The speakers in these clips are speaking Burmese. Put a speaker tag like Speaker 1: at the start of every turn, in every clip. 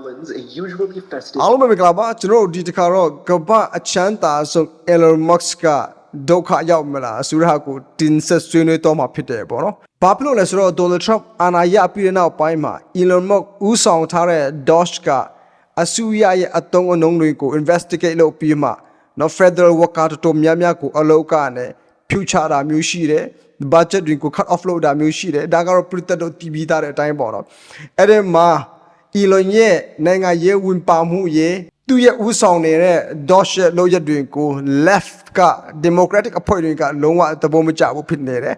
Speaker 1: Ireland's usually festive
Speaker 2: အားလုံးပဲမင်္ဂလာပါကျွန်တော်တို့ဒီတစ်ခါတော့ကမ္ဘာအချမ်းသာဆုံး Elon Musk ကဒုက္ခရောက်မလားဆိုတဲ့ဟာကိုတင်ဆက်ဆွေးနွေးတော့မှာဖြစ်တယ်ပေါ့နော်။ဘာဖြစ်လို့လဲဆိုတော့ Donald Trump အာဏာရပြီးတဲ့နောက်ပိုင်းမှာ Elon Musk ဦးဆောင်ထားတဲ့ Doge ကအစူရရဲ့အတုံးအနှုံတွေကို investigate လုပ်ပြီးမှနော် Federal Worker တော်တော်များများကိုအလုပ်ကနေ future တာမျိုးရှိတယ် budget တွေကို cut off လုပ်တာမျိုးရှိတယ်ဒါကတော့ပြည်သက်တို့တည်ပြီးသားတဲ့အတိုင်းပေါ့နော်အဲ့ဒီမှာ Elon ရဲ့နိုင်ငံရေးဝင်ပါမှုရဲ့သူရဲ့ဥဆောင်နေတဲ့ Doge ရဲ့လုပ်ရက်တွေကို left က democratic အဖွဲ့တွေကလုံးဝသဘောမကျဘူးဖြစ်နေတယ်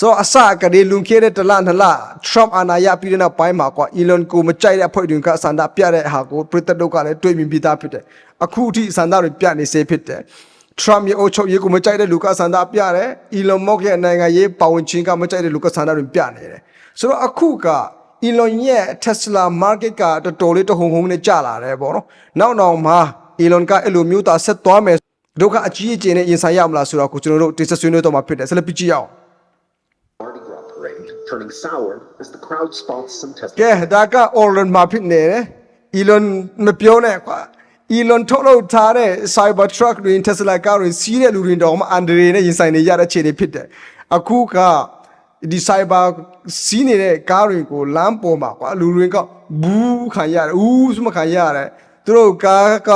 Speaker 2: ဆိုတော့အစကတည်းလွန်ခဲ့တဲ့တလနှစ်လ Trump အာဏာရပြီးတဲ့နောက်ပိုင်းမှာကွာ Elon ကိုမကြိုက်တဲ့အဖွဲ့တွေကစန္ဒပြတဲ့ဟာကိုပြည်သက်တို့ကလည်းတွေ့မြင်ပြီးသားဖြစ်တယ်အခုထိစန္ဒတွေပြနေစေဖြစ်တယ် Trump ရဲ့အုပ်ချုပ်ရေးကိုမကြိုက်တဲ့လူကဆန္ဒပြတယ် Elon Musk ရဲ့နိုင်ငံရေးပါဝင်ခြင်းကမကြိုက်တဲ့လူကဆန္ဒတွေပြနေတယ်ဆိုတော့အခုက Elon ရဲ့ Tesla market ကတော်တော်လေးတဟုန်ဟုန်နဲ့ကျလာတယ်ပေါ့နော်နောက်နောက်မှာ Elon ကအဲ့လိုမျိုးသားဆက်သွားမယ်ဒုက္ခအကြီးအကျယ်နဲ့ရင်ဆိုင်ရမလားဆိုတော့ကိုကျွန်တော်တို့တင်ဆက်ဆွေးနွေးတော့မှာဖြစ်တယ်ဆက်လက်ပြကြည့်ရအောင်
Speaker 1: Mardi Gras parade turning sour as the crowd spots some Tesla
Speaker 2: ကဲဒါက Elon မှာဖြစ်နေတယ် Elon မပြောနဲ့ကွာ Elon ထုတ်လုပ်ထားတဲ့ Cybertruck တွေ Tesla ကားတွေစီးတဲ့လူတွေတော့မှအန်ဒရီနဲ့ရင်ဆိုင်နေရတဲ့အခြေအနေဖြစ်တယ်အခုက ဒီ Cyber စီးနေတဲ့ကားတွေကိုလမ်းပေါ်မှာကွာလူတွေကဘူးခံရတယ်ဦးစမခံရတယ်သူတို့ကားက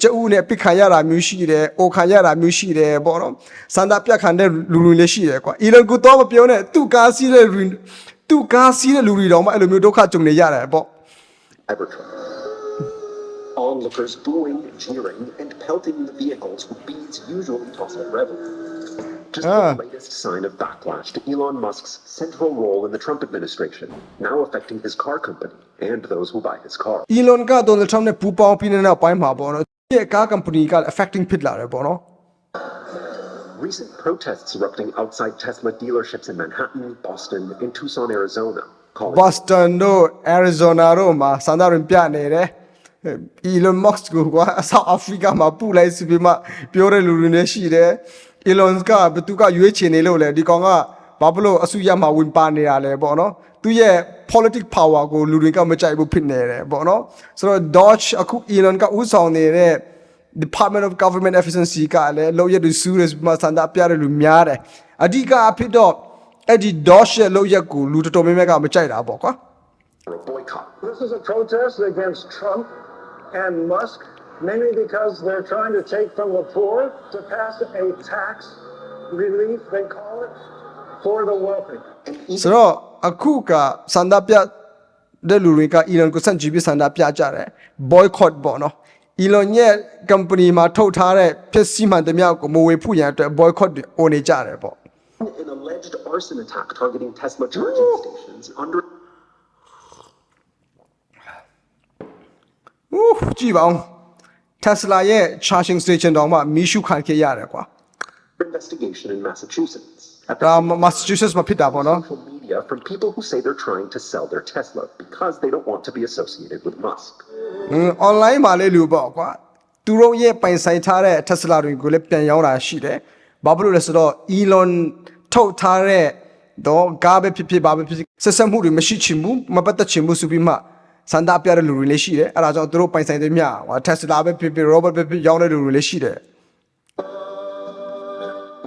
Speaker 2: ကျအုပ်နဲ့ပြစ်ခံရတာမျိုးရှိတယ်။အိုခံရတာမျိုးရှိတယ်ပေါ့နော်။စန္ဒပြခံတဲ့လူလူလည်းရှိတယ်ကွာ။ Elon ကတော့မပြောနဲ့သူ့ကားစီးတဲ့လူတွေသူ့ကားစီးတဲ့လူတွေတော့မှအဲ့လိုမျိုးဒုက္ခကြုံနေရတယ်ပေါ့
Speaker 1: Cybertruck. Onlookers booing, jeering, and pelting the vehicles with beads usually toss at rebel. Just
Speaker 2: Ah.
Speaker 1: the latest sign of backlash to Elon Musk's central role in the Trump administration, now affecting his car company and those who buy his car.
Speaker 2: Elon က Donald Trump နဲ့ပူးပေါင်းပြီးတဲ့နောက်ပိုင်းမှာပေါ့နော်ဒီကား company က affecting ဖြစ်လာတယ်ပေါ့နော်
Speaker 1: Recent protests erupting outside Tesla dealerships in Manhattan, Boston, and Tucson, Arizona, calling
Speaker 2: Boston တို့ Arizona တို့မှာစန္ဒရင်ပြနေတယ် Elon Musk ကိုကွာ South Africa မှာပူလိုက်စီပြီးမှပြောတဲ့လူတွေလည်းရှိတယ် Elon ကဘသူကရွေးချယ်နေလို့လဲဒီကောင်ကဘာဖြစ်လို့အဆူရမှာဝင်ပါနေတာလဲပေါ့နော်သူရဲ့ politic power ကိုလူတွေကမကြိုက်ဘူးဖြစ်နေတယ်ပေါ့နော်ဆိုတော့ Dodge အခု Elon ကဥဆောင်နေတဲ့ Department of Government Efficiency ကလည်းလောက်ရတဲ့ serious မှာစန္ဒပြတဲ့လူများတယ်အဓိကအဖြစ်တော့အဲ့ဒီ Dodge ရဲ့လောက်ရက်ကိုလူတော်တော်များများကမကြိုက်တာပေါ့ကွာ
Speaker 1: for a boycott.
Speaker 3: This is a protest against Trump and Musk, mainly because they're trying to take from the poor to pass a tax relief, they call it, for the wealthy.
Speaker 2: ဆိုတော့အခုကစန္ဒပြတဲ့လူတွေက Elon ကိုစန့်ကျင်ပြီးစန္ဒပြကြတယ် boycott ပေါ့နော် Elon ရဲ့ company မှာထုတ်ထားတဲ့ဖြစ်စီမှန်သမျှကိုမဝေဖို့ရန်အတွက် boycott တွေ on နေကြတယ်ပေါ့
Speaker 1: An alleged arson attack targeting Tesla charging stations under
Speaker 2: ဦးကြည့်ပါဦး Tesla ရဲ့ charging station တောင်မှမီးရှုခံခဲ့ရတယ်ကွာ
Speaker 1: investigation in Massachusetts. At
Speaker 2: ဒါ
Speaker 1: the
Speaker 2: Massachusetts မှာဖြစ်တာပေါ့နော်
Speaker 1: social media from people who say they're trying to sell their Tesla because they don't want to be associated with Musk.
Speaker 2: อืม online မှာလည်းလူပေါ့ကွာသူတို့ရဲ့ပိုင်ဆိုင်ထားတဲ့ Tesla တွေကိုလည်းပြန်ရောင်းတာရှိတယ်ဘာဖြစ်လို့လဲဆိုတော့ Elon ထုတ်ထားတဲ့တော့ကားပဲဖြစ်ဖြစ်ဘာပဲဖြစ်ဖြစ်ဆက်ဆက်မှုတွေမရှိချင်ဘူးမပတ်သက်ချင်ဘူးဆိုပြီးမှ စန္ဒပြတဲ့လူတွေလည်းရှိတယ်အဲ့ဒါကြောင့်သူတို့ပိုင်ဆိုင်တဲ့မြဟို Tesla ပဲဖြစ်ဖြစ် Robert ပဲဖြစ်ရောင်းတဲ့လူတွေလည်းရှိတယ်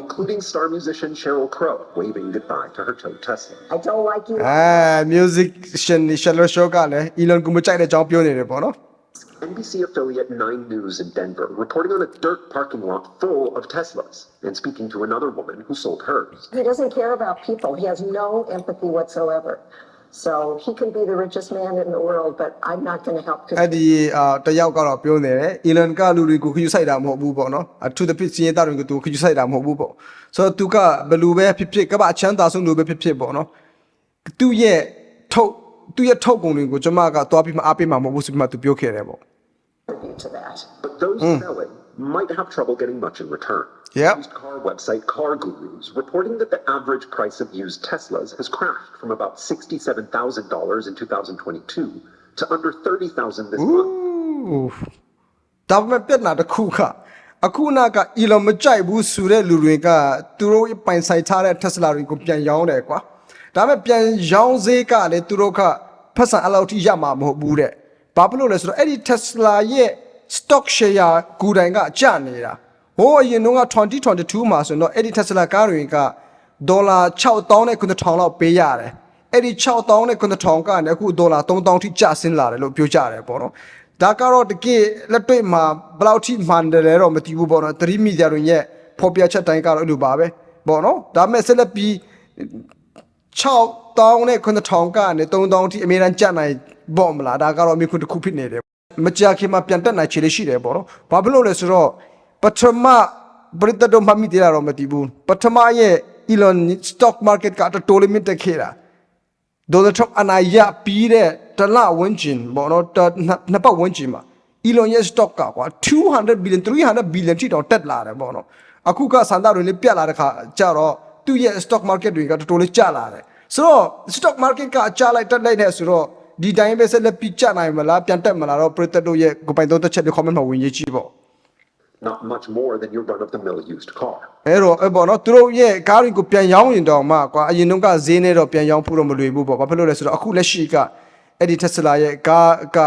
Speaker 1: including star musician Cheryl Crow waving goodbye to her tow Tesla.
Speaker 4: I don't like you.
Speaker 2: အဲ music ရှင် Shallow Show ကလည်း Elon ကိုမကြိုက်တဲ့အကြောင်းပြောနေတယ်ပေါ့နော်
Speaker 1: NBC affiliate 9 News in Denver reporting on a dirt parking lot full of Teslas and speaking to another woman who sold hers.
Speaker 4: He doesn't care about people. He has no empathy whatsoever. So he can be the richest man in the world, but I'm not going to help him.
Speaker 2: အဲ့ဒီအာတယောက်ကတော့ပြောနေတယ် Elon ကလူတွေကိုခယူဆိုင်တာမဟုတ်ဘူးပေါ့နော်အထူးသဖြင့်စီးရဲသားတွေကိုသူခယူဆိုင်တာမဟုတ်ဘူးပေါ့ဆိုတော့သူကဘယ်လူပဲဖြစ်ဖြစ်ကမ္ဘာအချမ်းသာဆုံးလူပဲဖြစ်ဖြစ်ပေါ့နော်သူရဲ့ထုတ်သူရဲ့ထုတ်ကုန်တွေကိုကျွန်မကသွားပြီးမှအားပေးမှာမဟုတ်ဘူးဆိုပြီးမှသူပြောခဲ့တယ်ပေါ့
Speaker 4: Contribute to that.
Speaker 1: But those selling might have trouble getting much in return.
Speaker 2: Yep.
Speaker 1: Used car website Car Gurus reporting that the average price of used Teslas has crashed from about $67,000 in 2022 to under 30,000 this month.
Speaker 2: ဒါပေမဲ့ပြဿနာတစ်ခုကအခုနောက်က Elon မကြိုက်ဘူးဆိုတဲ့လူတွေကသူတို့ပိုင်ဆိုင်ထားတဲ့ Tesla တွေကိုပြန်ရောင်းတယ်ကွာဒါပေမဲ့ပြန်ရောင်းဈေးကလည်းသူတို့ကဖက်ဆန်အလောက်ထိရမှာမဟုတ်ဘူးတဲ့ဘာဖြစ်လို့လဲဆိုတော့အဲ့ဒီ Tesla ရဲ့ stock share ကိုယ်တိုင်ကကျနေတာဟိုးအရင်တုန်းက2022မှာဆိုရင်တော့အဲ့ဒီ Tesla ကားတွေကဒေါ်လာ6000နဲ့9000လောက်ပေးရတယ်အဲ့ဒီ6000နဲ့9000ကနေအခုဒေါ်လာ3000ထိကျဆင်းလာတယ်လို့ပြောကြတယ်ပေါ့နော်ဒါကတော့တကယ်လက်တွေ့မှာဘယ်လောက်ထိမှန်တယ်လဲတော့မသိဘူးပေါ့နော်3မီဒီယာတွေရဲ့ဖော်ပြချက်တိုင်းကတော့အဲ့လိုပါပဲပေါ့နော်ဒါပေမဲ့ဆက်လက်ပြီး6000နဲ့9000ကနေ3000ထိအများအားကျနိုင်ပေါ့မလားဒါကတော့မြေခွန်းတစ်ခုဖြစ်နေတယ် မကြာခင်မှာပြန်တက်နိုင်ခြေလေးရှိတယ်ပေါ့နော်ဘာဖြစ်လို့လဲဆိုတော့ပထမပရိသတ်တို့မှတ်မိသေးတာတော့မသိဘူးပထမရဲ့ Elon stock market ကတော်တော်လေးမြင့်တက်ခဲ့တာဒေါ်နယ်ထရမ့်အနာရပြီးတဲ့တလဝန်းကျင်ပေါ့နော်တနှစ်နှစ်ပတ်ဝန်းကျင်မှာ Elon ရဲ့ stock ကကွာ200 billion 300 billion ထိတော့တက်လာတယ်ပေါ့နော်အခုကစန္ဒတွေလေးပြတ်လာတဲ့ခါကျတော့သူ့ရဲ့ stock market တွေကတော်တော်လေးကျလာတယ်ဆိုတော့ stock market ကအကျလိုက်တက်လိုက်နေဆိုတော့ ဒီတိုင်းပဲဆက်လက်ပြီးကျနိုင်မလားပြန်တက်မလားတော့ပရိသတ်တို့ရဲ့ကိုယ်ပိုင်သုံးသက်ချက်တွေ comment မှာဝင်ရေးကြည့်ပေါ့
Speaker 1: Not much more than your run of the mill used car.
Speaker 2: အဲ့တော့အဲ့ပေါ့နော်သူတို့ရဲ့ကားတွေကိုပြန်ရောင်းရင်တောင်မှကွာအရင်တုန်းကဈေးနဲ့တော့ပြန်ရောင်းဖို့တော့မလွယ်ဘူးပေါ့ဘာဖြစ်လို့လဲဆိုတော့အခုလက်ရှိကအဲ့ဒီ Tesla ရဲ့ကားက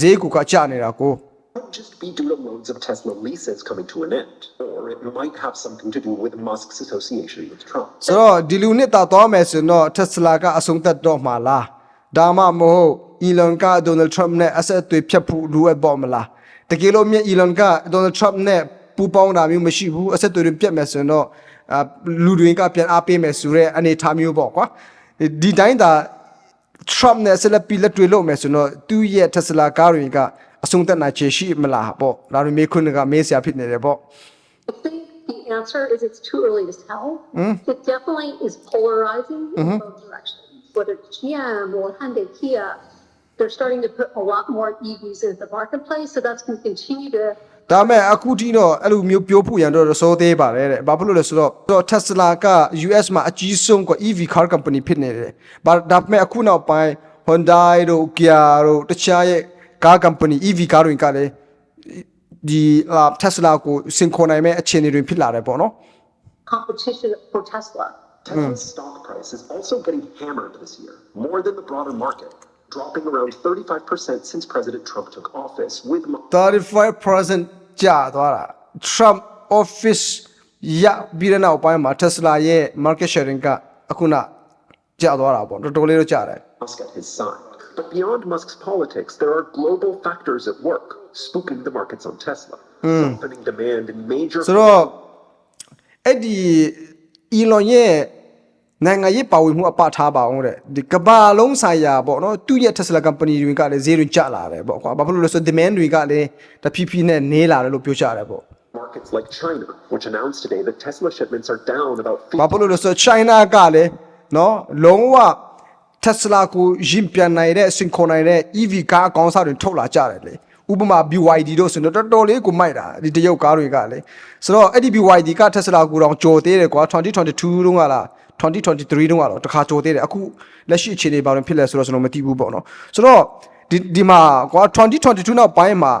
Speaker 2: ဈေးကိုကကျနေတာကို
Speaker 1: Might just be due to loads of Tesla leases coming to an end, or it might have something to do with Musk's association with Trump.
Speaker 2: ဆိုတော့ဒီလူနှစ်တာသွားမယ်ဆိုရင်တော့ Tesla ကအဆုံးသတ်တော့မှာလား ဒါမှမဟုတ် Elon က Donald Trump နဲ့အဆက်အသွယ်ဖြတ်ဖို့လိုအပ်ပေါ့မလားတကယ်လို့မြင် Elon က Donald Trump နဲ့ပူးပေါင်းတာမျိုးမရှိဘူးအဆက်အသွယ်တွေပြတ်မယ်ဆိုရင်တော့အာလူတွေကပြန်အားပေးမယ်ဆိုတဲ့အနေအထားမျိုးပေါ့ကွာဒီတိုင်းသာ Trump နဲ့ဆက်လက်ပြီးလက်တွေ့လုပ်မယ်ဆိုတော့သူ့ရဲ့ Tesla ကားတွေကအဆုံးသတ်နိုင်ခြေရှိမလားပေါ့ဒါတွေမေးခွန်းကမေးစရာဖြစ်နေတယ်ပေါ့
Speaker 5: I think the answer is it's too early to tell. It definitely is polarizing in both directions. Whether it's GM or Hyundai, Kia, they're starting to put a lot more EVs into the marketplace, so that's going to continue to
Speaker 2: ဒါမဲ့အခုထိတော့အဲ့လိုမျိုးပြောဖို့ရန်တော့စောသေးပါတယ်တဲ့ဘာဖြစ်လို့လဲဆိုတော့တော့ Tesla က US မှာအကြီးဆုံးက EV car company ဖြစ်နေတယ်ဘာဒါပေမဲ့အခုနောက်ပိုင်း Hyundai တို့ Kia တို့တခြားရဲ့ car company EV car တွေကလည်းဒီအာ Tesla ကိုစင်ခေါ်နိုင်မဲ့အခြေအနေတွေဖြစ်လာတယ်ပေါ့နော်
Speaker 5: competition for Tesla.
Speaker 1: Tesla's stock price is also getting hammered this year, more than the broader market, dropping around 35% since President Trump took office, with Musk
Speaker 2: 35%ကျသွားတာ Trump office ရပြီးတဲ့နောက်ပိုင်းမှာ Tesla ရဲ့ market sharing ကအခုနကျသွားတာပေါ့တော်တော်လေးတော့ကျတယ်
Speaker 1: Musk at his side. But beyond Musk's politics, there are global factors at work, spooking the markets on Tesla, softening demand in major
Speaker 2: ဆိုတော့အဲ့ဒီ Elon ရဲ့နိုင်ငံရေးပါဝင်မှုအပထားပါအောင်တဲ့ဒီကမ္ဘာလုံးဆိုင်ရာပေါ့နော်သူ့ရဲ့ Tesla company တွေကလည်းဈေးတွေကျလာတယ်ပေါ့ကွာဘာဖြစ်လို့လဲဆိုတော့ demand တွေကလည်းတဖြည်းဖြည်းနဲ့နေလာတယ်လို့ပြောကြတယ်ပေါ့
Speaker 1: markets like China, which announced today that Tesla shipments are down about
Speaker 2: ဘာဖြစ်လို့လဲဆိုတော့ China ကလည်းနော်လုံးဝ Tesla ကိုရင်ပြန်နိုင်တဲ့စင်ခေါ်နိုင်တဲ့ EV ကားအကောင်းစားတွေထုတ်လာကြတယ်လေ ဥပမာ BYD တို့ဆိုတော့တော်တော်လေးကိုမိုက်တာဒီတရုတ်ကားတွေကလည်းဆိုတော့အဲ့ဒီ BYD က Tesla ကိုတော့ကြော်သေးတယ်ကွာ2022တုန်းကလား2023တုန်းကတော့တခါကြော်သေးတယ်အခုလက်ရှိအခြေအနေဘာလို့ဖြစ်လဲဆိုတော့ကျွန်တော်မသိဘူးပေါ့နော်ဆိုတော့ဒီဒီမှာကွာ2022နောက်ပိုင်းမှာ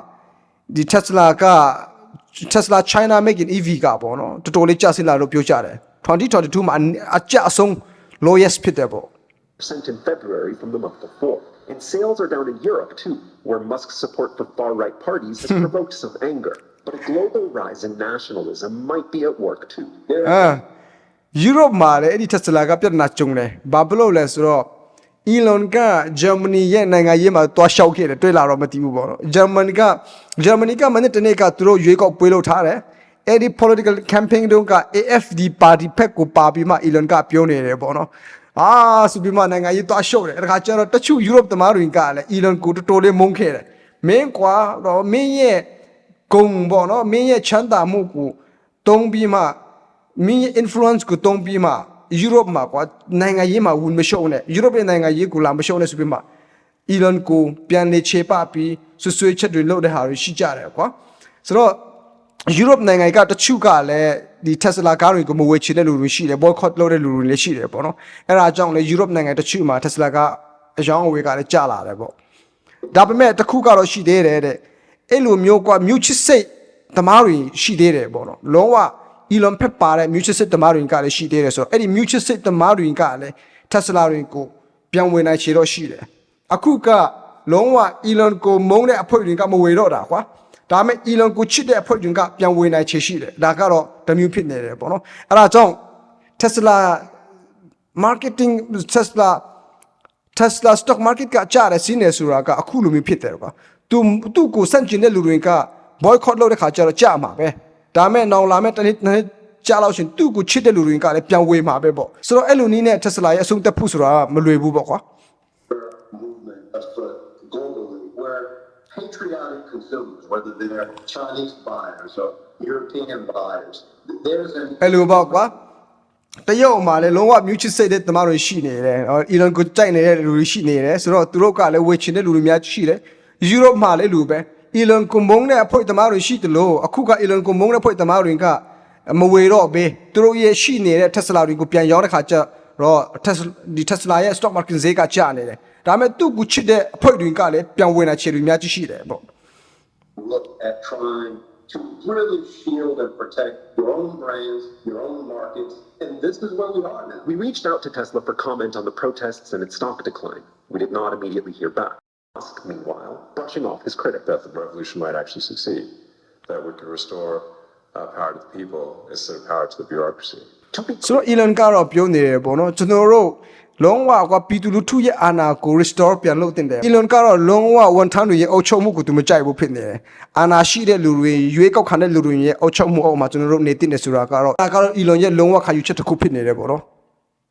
Speaker 2: ဒီ Tesla က Tesla China make in EV ကပေါ့နော်တော်တော်လေးကျဆင်းလာလို့ပြောကြတယ်2022မှာအကျအဆုံး lowest ဖြစ်တယ်ပေါ့
Speaker 1: in February from the month before. And sales are down in Europe too, where Musk's support for far right parties has provoked some anger. But a global rise in nationalism might be at work too. There
Speaker 2: အာ Europe မှာလည်းအဲ့ဒီ Tesla ကပြဿနာကြုံတယ်ဘာဖြစ်လို့လဲဆိုတော့ Elon က Germany ရဲ့နိုင်ငံရေးမှာတွားလျှောက်ခဲ့တယ်တွေ့လာတော့မသိဘူးပေါ့နော် Germany က Germany ကမနေ့တနေ့ကသူတို့ရွေးကောက်ပွဲလုပ်ထားတယ်အဲ့ဒီ political campaign တုန်းက AFD party ဖက်ကိုပါပြီးမှ Elon ကပြောနေတယ်ပေါ့နော် အာဆိုပြီးမှနိုင်ငံရေးတွားလျှောက်တယ်အဲ့ဒါခါကျတော့တချို့ Europe သမားတွေကလည်း Elon ကိုတော်တော်လေးမုန်းခဲ့တယ်မင်းကွာတော့မင်းရဲ့ဂုံပေါ့နော်မင်းရဲ့ချမ်းသာမှုကိုတုံးပြီးမှမင်းရဲ့ influence ကိုတုံးပြီးမှ Europe မှာကွာနိုင်ငံရေးမှာဝင်မရှုံးနဲ့ Europe ရဲ့နိုင်ငံရေးကိုလာမရှုံးနဲ့ဆိုပြီးမှ Elon ကိုပြန်လေခြေပပြီးဆွဆွေးချက်တွေလုပ်တဲ့ဟာတွေရှိကြတယ်ကွာဆိုတော့ Europe နိုင်ငံကတချို့ကလည်းဒီ Tesla ကားတွေကိုမဝယ်ချင်တဲ့လူတွေရှိတယ် boycott လုပ်တဲ့လူတွေလည်းရှိတယ်ပေါ့နော်အဲ့ဒါကြောင့်လေ Europe နိုင်ငံတချို့မှာ Tesla ကအယောင်းအဝယ်ကလည်းကျလာတယ်ပေါ့ဒါပေမဲ့တစ်ခုကတော့ရှိသေးတယ်တဲ့အဲ့လိုမျိုးကွာမြို့ချစ်စိတ်သမားတွေရှိသေးတယ်ပေါ့နော်လုံးဝ Elon ဖက်ပါတဲ့ mutual sit သမားတွေကလည်းရှိသေးတယ်ဆိုတော့အဲ့ဒီ mutual sit သမားတွေကလည်း Tesla တွေကိုပြန်ဝင်နိုင်ခြေတော့ရှိတယ်အခုကလုံးဝ Elon ကိုမုန်းတဲ့အဖွဲ့တွေကမဝေတော့တာကွာ ဒါပေမဲ့ Elon ကိုချစ်တဲ့အဖွဲ့တွေကပြန်ဝေနိုင်ချေရှိတယ်ဒါကတော့တစ်မျိုးဖြစ်နေတယ်ပေါ့နော်အဲ့ဒါကြောင့် Tesla marketing Tesla Tesla stock market ကကြားတဲ့စီးနေဆိုတာကအခုလိုမျိုးဖြစ်တယ်ကွာသူသူ့ကိုစန့်ကျင်တဲ့လူတွေက boycott လုပ်တဲ့ခါကျတော့ကြာမှာပဲဒါမဲ့နောင်လာမဲ့တစ်နှစ်နှစ်နှစ်ကြာလို့ရှရင်သူ့ကိုချစ်တဲ့လူတွေကလည်းပြန်ဝေမှာပဲပေါ့ဆိုတော့အဲ့လိုနည်းနဲ့ Tesla ရဲ့အဆုံးသက်ဖို့ဆိုတာကမလွယ်ဘူးပေါ့ကွာ
Speaker 6: patriotic consumers, whether they're Chinese buyers or European buyers, there's an
Speaker 2: အဲ့လိုပေါ့ကွာတရုတ်မှာလည်းလုံးဝမြူးချစ်စိတ်တဲ့တမတွေရှိနေတယ်ဟောအီလန်ကိုကြိုက်နေတဲ့လူတွေရှိနေတယ်ဆိုတော့သူတို့ကလည်းဝေချင်တဲ့လူတွေများရှိတယ်ယူရိုပမှာလည်းလူပဲအီလန်ကိုမုန်းတဲ့အဖွဲ့တမတွေရှိတယ်လို့အခုကအီလန်ကိုမုန်းတဲ့အဖွဲ့တမတွေကမဝေတော့ဘေးသူတို့ရဲ့ရှိနေတဲ့ Tesla တွေကိုပြန်ရောင်းတဲ့ခါကျတော့ Tesla ဒီ Tesla ရဲ့ stock market ဈေးကကျနေတယ် ဒါပေမဲ့သူ့ကိုချစ်တဲ့အဖွဲ့တွေကလည်းပြန်ဝင်လာချေတွေများကြီးရှိတယ်ပေါ့
Speaker 6: look at trying to really shield and protect your own brands, your own markets, and this is where we are now.
Speaker 1: We reached out to Tesla for comment on the protests and its stock decline. We did not immediately hear back. Musk, meanwhile, brushing off his critic.
Speaker 7: that the revolution might actually succeed, that we could restore uh, power to the people instead of power to the bureaucracy.
Speaker 1: To be
Speaker 2: ဆိုတော့ Elon ကတော့ပြောနေတယ်ပေါ့နော်ကျွန်တော်တို့ လုံးဝကွာပြည်သူလူထုရဲ့အာဏာကို restore ပြန်လုပ်တင်တယ် Elon ကတော့လုံးဝဝန်ထမ်းတွေရဲ့အုပ်ချုပ်မှုကိုသူမကြိုက်ဘူးဖြစ်နေတယ်အာဏာရှိတဲ့လူတွေရွေးကောက်ခံတဲ့လူတွေရဲ့အုပ်ချုပ်မှုအောက်မှာကျွန်တော်တို့နေတင်တယ်ဆိုတာကတော့ဒါကတော့ Elon ရဲ့လုံးဝခံယူချက်တစ်ခုဖြစ်နေတယ်ပေါ့နော်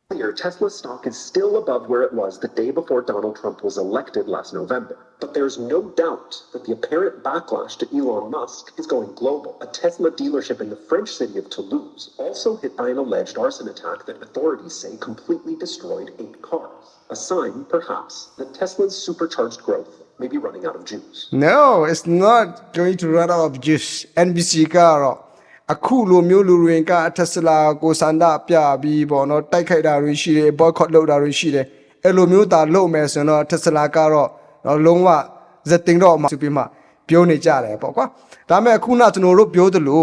Speaker 1: clear, Tesla's stock is still above where it was the day before Donald Trump was elected last November. But there's no doubt that the apparent backlash to Elon Musk is going global. A Tesla dealership in the French city of Toulouse also hit by an alleged arson attack that authorities say completely destroyed eight cars. A sign, perhaps, that Tesla's supercharged growth may be running out of juice.
Speaker 2: No it's not going to run out of juice NBC ကတော့ အခုလိုမျိုးလူတွေက Tesla ကိုစန္ဒပြပြီးပေါ့နော်တိုက်ခိုက်တာတွေရှိတယ် boycott လုပ်တာတွေရှိတယ်အဲ့လိုမျိုးသာလုပ်မယ်ဆိုရင်တော့ Tesla ကတော့တော့လုံးဝဇက်တင်တော့မှဆိုပြီးမှပြောနေကြတယ်ပေါ့ကွာဒါပေမဲ့အခုနကျွန်တော်တို့ပြောသလို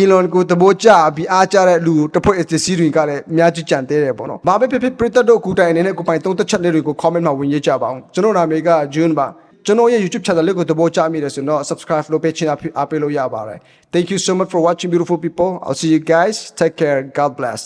Speaker 2: Elon ကိုတဘိုးကြပြီးအားကြတဲ့လူတစ်ဖွဲ့အစ်စီတွေကလည်းအများကြီးကြံသေးတယ်ပေါ့နော်။ဘာပဲဖြစ်ဖြစ်ပရိသတ်တို့ကူတိုင်အနေနဲ့ကိုပိုင်သုံးသက်ချက်လေးတွေကို comment မှာဝင်ရေးကြပါအောင်။ကျွန်တော်နာမည်က June ပါ။ ကျွန်တော်ရဲ့ YouTube channel လေးကိုတဘိုးကြမိတယ်ဆိုတော့ subscribe လုပ်ပေးချင်တာအားပေးလို့ရပါတယ်။ Thank you so much for watching beautiful people. I'll see you guys. Take care. God bless.